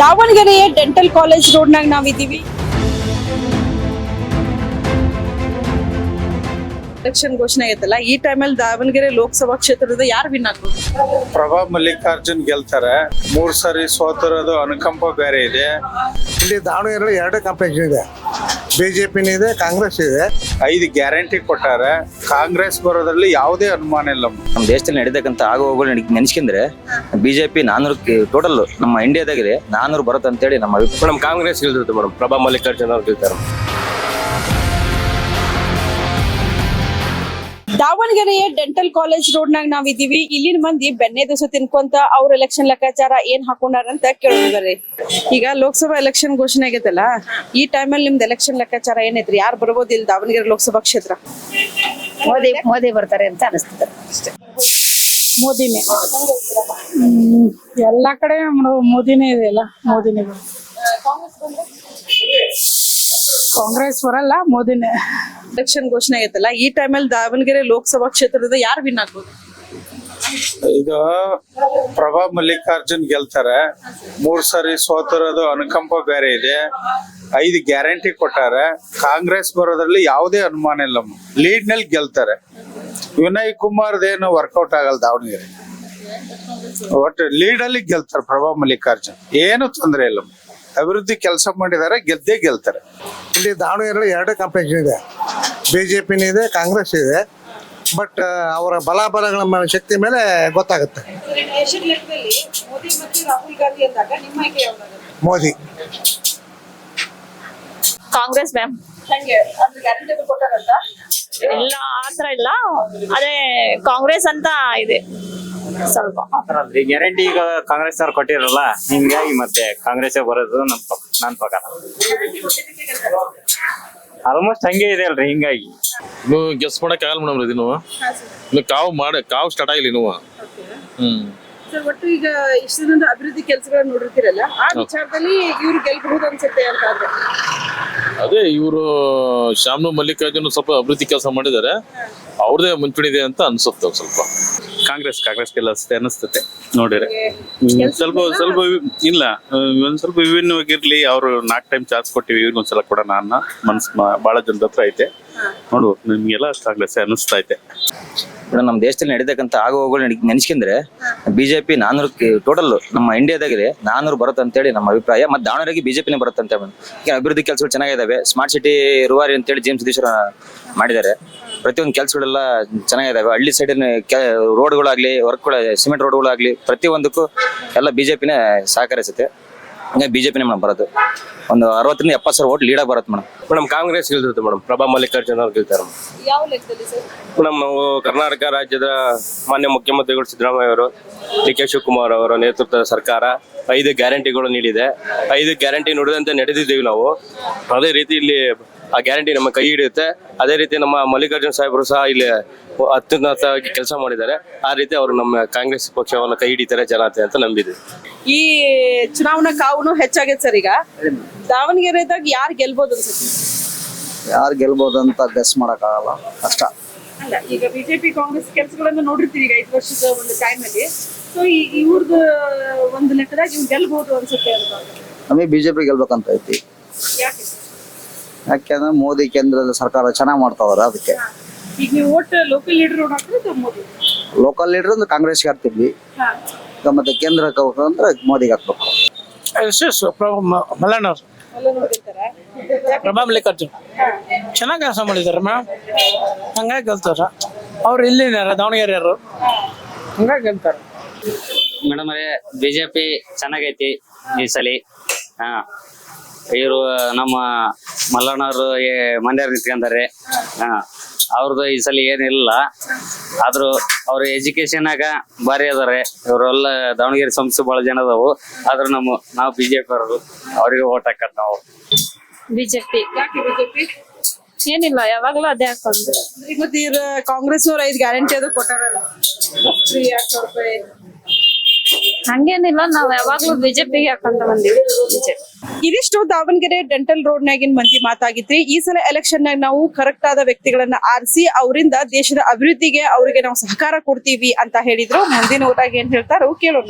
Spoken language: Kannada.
ದಾವಣಗೆರೆಯ ಡೆಂಟಲ್ ಕಾಲೇಜ್ ರೋಡ್ನಾಗ ನಾವಿದ್ದೀವಿ. ಎಲೆಕ್ಷನ್ ಘೋಷಣೆ ಆಗೈತಲ್ಲ ಈ ಟೈಮಲ್ಲಿ ದಾವಣಗೆರೆ ಲೋಕಸಭಾ ಕ್ಷೇತ್ರದ ಯಾರು ವಿನ್ ಆಗ್ಬೋದು? ಪ್ರಭಾ ಮಲ್ಲಿಕಾರ್ಜುನ್ ಗೆಲ್ತಾರೆ. ಮೂರ್ ಸಾರಿ ಸೋತಿರೋದು ಅನುಕಂಪ ಬೇರೆ ಇದೆ. ಇಲ್ಲಿ ದಾವಣಗೆರೆ ಎರಡು ಕಾಂಪಿಟೇಷನ್ ಇದೆ. ಬಿ ಜೆ ಪಿನೂ ಇದೆ ಕಾಂಗ್ರೆಸ್ ಇದೆ. ಐದು ಗ್ಯಾರಂಟಿ ಕೊಟ್ಟಾರೆ. ಕಾಂಗ್ರೆಸ್ ಬರೋದ್ರಲ್ಲಿ ಯಾವುದೇ ಅನುಮಾನ ಇಲ್ಲ. ನಮ್ಮ ದೇಶದಲ್ಲಿ ನಡೀತಕ್ಕಂಥ ಆಗು ಹೋಗುಗಳು ನೆನೆಸ್ಕೊಂಡ್ರೆ ಬಿಜೆಪಿ ನಾನೂರು ಟೋಟಲ್ ನಮ್ಮ ಇಂಡಿಯಾದಾಗಿದೆ ನಾನೂರು ಬರುತ್ತೆ ಅಂತೇಳಿ ನಮ್ಮ ಅಭಿಪ್ರಾಯ. ಮೇಡಮ್ ಕಾಂಗ್ರೆಸ್ ಗೆಲ್ತಿರುತ್ತೆ ಮೇಡಮ್. ಪ್ರಭಾ ಮಲ್ಲಿಕಾರ್ಜುನ್ ಅವ್ರು ಗೆಲ್ತಾರೆ. ದಾವಣಗೆರೆಯ ಡೆಂಟಲ್ ಕಾಲೇಜ್ ರೋಡ್ ನಾಗ ನಾವಿದೀವಿ ಇಲ್ಲಿನ ಮಂದಿ ಬೆಣ್ಣೆ ದೋಸೆ ತಿನ್ಕೊಂತ ಅವ್ರ ಎಲೆಕ್ಷನ್ ಲೆಕ್ಕಾಚಾರ ಏನ್ ಹಾಕೊಂಡಾರಂತ ಕೇಳಿದ್ರಿ ಈಗ ಲೋಕಸಭಾ ಎಲೆಕ್ಷನ್ ಘೋಷಣೆ ಆಗೈತಲ್ಲ ಈ ಟೈಮಲ್ಲಿ ನಿಮ್ದು ಎಲೆಕ್ಷನ್ ಲೆಕ್ಕಾಚಾರ ಏನೈತ್ರಿ? ಯಾರು ಬರ್ಬೋದು ಇಲ್ಲಿ ದಾವಣಗೆರೆ ಲೋಕಸಭಾ ಕ್ಷೇತ್ರ? ಮೋದಿ ಮೋದಿ ಬರ್ತಾರೆ ಅಂತ ಅನಿಸ್ತದೆ. ಮೋದಿನೇ. ಎಲ್ಲಾ ಕಡೆ ಮೋದಿನೇ ಇದೆ ಅಲ್ಲ ಮೋದಿನೇ. ಕಾಂಗ್ರೆಸ್ ಬರಲ್ಲ ಮೋದಿನೇ. ಎಲೆಕ್ಷನ್ ಘೋಷಣೆ ಆಗೈತಲ್ಲ ಈ ಟೈಮಲ್ಲಿ ದಾವಣಗೆರೆ ಲೋಕಸಭಾ ಕ್ಷೇತ್ರದ ಯಾರು ವಿನ್ ಆಗ್ಬೋದು? ಇದು ಪ್ರಭಾ ಮಲ್ಲಿಕಾರ್ಜುನ್ ಗೆಲ್ತಾರೆ. ಮೂರ್ ಸರಿ ಸೋತಿರೋದು ಅನುಕಂಪ ಬೇರೆ ಇದೆ. ಐದು ಗ್ಯಾರಂಟಿ ಕೊಟ್ಟಾರೆ. ಕಾಂಗ್ರೆಸ್ ಬರೋದ್ರಲ್ಲಿ ಯಾವುದೇ ಅನುಮಾನ ಇಲ್ಲ. ಲೀಡ್ನಲ್ಲಿ ಗೆಲ್ತಾರೆ. ವಿನಯ್ ಕುಮಾರ್ದೇನು ವರ್ಕೌಟ್ ಆಗಲ್ಲ ದಾವಣಗೆರೆ. ಒಟ್ಟು ಲೀಡ್ ಅಲ್ಲಿ ಗೆಲ್ತಾರೆ ಪ್ರಭಾ ಮಲ್ಲಿಕಾರ್ಜುನ್. ಏನು ತೊಂದರೆ ಇಲ್ಲ. ಅಭಿವೃದ್ಧಿ ಕೆಲಸ ಮಾಡಿದಾರೆ ಗೆದ್ದೇ ಗೆಲ್ತಾರೆ. ಇಲ್ಲಿ ದಾವಣಗೆರೆ ಎರಡು ಕಾಂಪಿಟೇಷನ್ ಇದೆ. ಬಿ ಜೆ ಪಿನೂ ಇದೆ ಕಾಂಗ್ರೆಸ್ ಇದೆ ಬಟ್ ಅವರ ಬಲಾಬಲಗಳ ಶಕ್ತಿ ಮೇಲೆ ಗೊತ್ತಾಗುತ್ತೆ. ಮೋದಿ. ಮತ್ತು ರಾಹುಲ್ ಗಾಂಧಿ ಅಂದಾಗ ನಿಮ್ಮ ಆಯ್ಕೆ ಮೋದಿ ಕಾಂಗ್ರೆಸ್ ಮ್ಯಾಮ್ ಇಲ್ಲ. ಆತರ ಇಲ್ಲ ಅದೇ ಕಾಂಗ್ರೆಸ್ ಅಂತ ಇದೆ. ಸ್ವಲ್ಪ. ಗ್ಯಾರಂಟಿ ಈಗ ಕಾಂಗ್ರೆಸ್ ಅವ್ರು ಕೊಟ್ಟಿರಲ್ಲ ಹಿಂಗಾಗಿ ಮತ್ತೆ ಕಾಂಗ್ರೆಸ್ ಬರೋದು ನನ್ನ ಪ್ರಕಾರ. ಆಲ್ಮೋಸ್ಟ್ ಹಂಗೆ ಇದೆ ಅಲ್ರಿ ಹಿಂಗಾಗಿ. ನೀವು ಗೆಸ್ ಮಾಡಕ್ ಆಗಲ್ಲ ಮೇಡಮ್ ಇದನ್ನು ನೀವು. ಕಾವು ಮಾಡ ಕಾವು ಸ್ಟಾರ್ಟ್ ಆಗಿಲ್ಲ ನೀವು. ಹ್ಮ್. ಸರ್ ಒಟ್ಟು ಈಗ ಇಷ್ಟು ದಿನದ ಅಭಿವೃದ್ಧಿ ಕೆಲಸಗಳನ್ನ ನೋಡಿರ್ತೀರಲ್ಲ ಆ ವಿಚಾರದಲ್ಲಿ ಇವ್ರು ಗೆಲ್ಬಹುದು ಅನ್ಸುತ್ತೆ ಅಂತ ಆದ್ರೆ. ಅದೇ ಇವರು ಶ್ಯಾಮ್ನು ಮಲ್ಲಿಕಾರ್ಜುನ್ ಸ್ವಲ್ಪ ಅಭಿವೃದ್ಧಿ ಕೆಲಸ ಮಾಡಿದ್ದಾರೆ. ಅವ್ರದೇ ಮುಂಚೂಣಿ ಇದೆ ಅಂತ ಅನ್ಸುತ್ತೆ ಸ್ವಲ್ಪ. ಕಾಂಗ್ರೆಸ್ ಕಾಂಗ್ರೆಸ್ ಗೆಲ್ಲಿಸುತ್ತೆ ಅನಿಸ್ತತೆ ನೋಡಿರಿ ಸ್ವಲ್ಪ ಸ್ವಲ್ಪ ವಿ- ಇಲ್ಲ ಒಂದ್ ಸ್ವಲ್ಪ ವಿಭಿನ್ನವಾಗಿರ್ಲಿ ಅವ್ರು ನಾಲ್ಕು ಟೈಮ್ ಚಾನ್ಸ್ ಕೊಟ್ಟಿವಿ ಇವ್ರಿಗೆ ಒಂದ್ಸಲ ಕೂಡ ನಾನು ಮನ್ಸ್ ಮ- ಬಹಳ ಜನದ ಹತ್ರ ಐತೆ. ನೋಡು ನಿಮ್ಗೆಲ್ಲ ಕಾಂಗ್ರೆಸ್ ಅನಿಸ್ತಾ ಐತೆ. ಮೇಡಮ್ ನಮ್ಮ ದೇಶದಲ್ಲಿ ನಡೀತಕ್ಕಂಥ ಆಗು ಹೋಗುಗಳು ನೆನೆಸ್ಕೊಂಡ್ರೆ ಬಿಜೆಪಿ ನಾನೂರು ಟೋಟಲ್ ನಮ್ಮ ಇಂಡಿಯಾದಾಗಿದೆ ನಾನೂರು ಬರುತ್ತೆ ಅಂತೇಳಿ ನಮ್ಮ ಅಭಿಪ್ರಾಯ ಮತ್ತೆ ದಾವಣಗೆರೆಗೆ ಬಿಜೆಪಿನೇ ಬರುತ್ತೆ ಅಂತ ಈಗ ಅಭಿವೃದ್ಧಿ ಕೆಲಸಗಳು ಚೆನ್ನಾಗಿದ್ದಾವೆ ಸ್ಮಾರ್ಟ್ ಸಿಟಿ ರೂವಾರಿ ಅಂತೇಳಿ ಜೇಮ್ಸ್ ಸಿದ್ದೇಶ್ವರ ಮಾಡಿದ್ದಾರೆ. ಪ್ರತಿಯೊಂದು ಕೆಲಸಗಳೆಲ್ಲ ಚೆನ್ನಾಗಿದ್ದಾವೆ ಹಳ್ಳಿ ಸೈಡಿನ ರೋಡ್ಗಳಾಗ್ಲಿ ವರ್ಕ್ಗಳ ಸಿಮೆಂಟ್ ರೋಡ್ಗಳಾಗ್ಲಿ ಪ್ರತಿಯೊಂದಕ್ಕೂ ಎಲ್ಲ ಬಿಜೆಪಿನೇ ಸಹಕರಿಸುತ್ತೆ. ಹಂಗೆ ಬಿಜೆಪಿನೇ ಮೇಡಮ್ ಬರೋದು. ಒಂದು ಅರವತ್ತರಿಂದ ಎಪ್ಪತ್ತು ಸಾವಿರ ಓಟ್ ಲೀಡಾಗಿ ಬರುತ್ತೆ ಮೇಡಮ್. ಮೇಡಮ್ ಕಾಂಗ್ರೆಸ್ ಗೆಲ್ತಿರುತ್ತೆ ಮೇಡಮ್. ಪ್ರಭಾ ಮಲ್ಲಿಕಾರ್ಜುನ್ ಅವ್ರು ಗೆಲ್ತಾರೆ ಯಾವ ಲೆಕ್ಕದಲ್ಲಿ ಸರ್? ಮೇಡಮ್ ನಾವು ಕರ್ನಾಟಕ ರಾಜ್ಯದ ಮಾನ್ಯ ಮುಖ್ಯಮಂತ್ರಿಗಳು ಸಿದ್ದರಾಮಯ್ಯ ಅವರು ಡಿ ಕೆ ಶಿವಕುಮಾರ್ ಅವರ ನೇತೃತ್ವದ ಸರ್ಕಾರ ಐದು ಗ್ಯಾರಂಟಿಗಳು ನೀಡಿದೆ. ಐದು ಗ್ಯಾರಂಟಿ ನುಡಿದಂತೆ ನಡೆದಿದ್ದೀವಿ ನಾವು. ಅದೇ ರೀತಿ ಇಲ್ಲಿ ಆ ಗ್ಯಾರಂಟಿ ನಮ್ಮ ಕೈ ಹಿಡಿಯುತ್ತೆ. ಅದೇ ರೀತಿ ನಮ್ಮ ಮಲ್ಲಿಕಾರ್ಜುನ ಸಾಹೇಬರು ಸಹ ಇಲ್ಲಿ ಅತ್ಯುನ್ನತವಾಗಿ ಕೆಲಸ ಮಾಡಿದ್ದಾರೆ. ಆ ರೀತಿ ಅವರು ನಮ್ಮ ಕಾಂಗ್ರೆಸ್ ಪಕ್ಷವನ್ನು ಕೈ ಹಿಡಿತಾರೆ ಜನತೆ ಅಂತ ನಂಬಿದೆ. ಈ ಚುನಾವಣಾ ಕಾವುನು ಹೆಚ್ಚಾಗೈತೆ ಸರ್ ಈಗ. ದಾವಣಗೆರೆದಾಗ ಯಾರು ಗೆಲ್ಬೋದು ಅನ್ಸುತ್ತೆ? ಯಾರು ಗೆಲ್ಬೋದು ಅಂತ ಗೆಸ್ ಆಗಲ್ಲ ಕಷ್ಟ ಅಲ್ಲ ಈಗ ಬಿಜೆಪಿ ಕಾಂಗ್ರೆಸ್ ಕೆಲಸಗಳನ್ನು ನೋಡಿರ್ತೀವಿ ಈಗ ಐದು ವರ್ಷದ ಒಂದು ಟೈಮ್ ಅಲ್ಲಿ. ಸೊ ಇವ್ರದ್ದು ಒಂದು ಲೆಕ್ಕದಾಗ ಇವ್ರು ಗೆಲ್ಬಹುದು ಅನ್ಸುತ್ತೆ ಅಂತ. ನಮಗೆ ಬಿಜೆಪಿ ಗೆಲ್ಬೇಕಂತ ಐತಿ. ಯಾಕೆ? ಯಾಕೆಂದ್ರೆ ಮೋದಿ ಕೇಂದ್ರದ ಸರ್ಕಾರ ಚೆನ್ನಾಗಿ ಮಾಡ್ತಾವ್ರ ಅದಕ್ಕೆ. ಈಗ ನೀವು vote local leader Modi. Local leader ಅಂದ್ರೆ ಕಾಂಗ್ರೆಸ್ಗೆ ಹಾಕ್ತಿದ್ವಿ. ಈಗ ಮತ್ತೆ ಕೇಂದ್ರ ಹೋಗ್ಬೇಕಂದ್ರೆ ಮೋದಿಗೆ ಹಾಕ್ಬೇಕು. ಎಲ್ಲ ನೋಡಿರ್ತಾರೆ ಪ್ರಭಾ ಮಲ್ಲಿಕಾರ್ಜುನ್. ಚೆನ್ನಾಗಿ ಕೆಲಸ ಮಾಡಿದಾರೆ ಮೇಡಮ್ ಹಂಗಾಗಿ ಗೆಲ್ತಾರ ಅವ್ರು ಇಲ್ಲಿನಾರ ದಾವಣಗೆರೆಯವರು. ಹಂಗಾಗಿ ಗೆಲ್ತಾರ ಮೇಡಮ್ ಅವರೇ ಬಿಜೆಪಿ ಚೆನ್ನಾಗೈತಿ ಈ ಸಲ. ಹಾ. ಇವರು ನಮ್ಮ ಮಲ್ಲಣ್ಣವರು ಮಂಡ್ಯ ನಿಂತ್ಕೊಂಡಾರೆ. ಹಾ ಅವ್ರದ್ದು ಈ ಸಲ ಏನಿಲ್ಲ. ಆದ್ರೂ ಅವ್ರ ಎಜುಕೇಶನ್ ಆಗ ಭಾರಿ ಅದಾರೆ. ಇವರೆಲ್ಲ ದಾವಣಗೆರೆ ಸಂಸ್ಥೆ ಬಹಳ ಜನ ಅದಾವು. ಆದ್ರೂ ನಮ್ಮ ನಾವು ಬಿಜೆಪಿ ಅವರು ಅವ್ರಿಗೆ ಓಟ್ ಹಾಕತ್ ನಾವು. ಬಿಜೆಪಿ ಯಾಕೆ ಬಿಜೆಪಿ ಏನಿಲ್ಲ ಯಾವಾಗಲೂ ಅದೇ ಹಾಕೊಂಡು ಈಗ ಮತ್ತೆ ಇವ್ರ ಕಾಂಗ್ರೆಸ್ ಅವ್ರ ಐದು ಗ್ಯಾರಂಟಿ ಅದು ಕೊಟ್ಟಾರಲ್ಲ. ಫ್ರೀ ಎರಡ್ ರೂಪಾಯಿ ಹಂಗೇನಿಲ್ಲ ನಾವ್ ಯಾವಾಗ್ಲೂ ಬಿಜೆಪಿಗೆ ಹಾಕೊಂತ ಬಂದಿವಿ. ಬಿಜೆಪಿ ಇದಿಷ್ಟು ದಾವಣಗೆರೆ ಡೆಂಟಲ್ ರೋಡ್ ನಾಗಿನ ಮಂದಿ ಮಾತಾಗಿತ್ರಿ ಈ ಸಲ ಎಲೆಕ್ಷನ್ ನಾಗ ನಾವು ಕರೆಕ್ಟ್ ಆದ ವ್ಯಕ್ತಿಗಳನ್ನ ಆರಿಸಿ ಅವರಿಂದ ದೇಶದ ಅಭಿವೃದ್ಧಿಗೆ ಅವರಿಗೆ ನಾವು ಸಹಕಾರ ಕೊಡ್ತೀವಿ ಅಂತ ಹೇಳಿದ್ರು. ಮುಂದಿನ ಊರಾಗ ಏನ್ ಹೇಳ್ತಾರೋ ಕೇಳೋಣ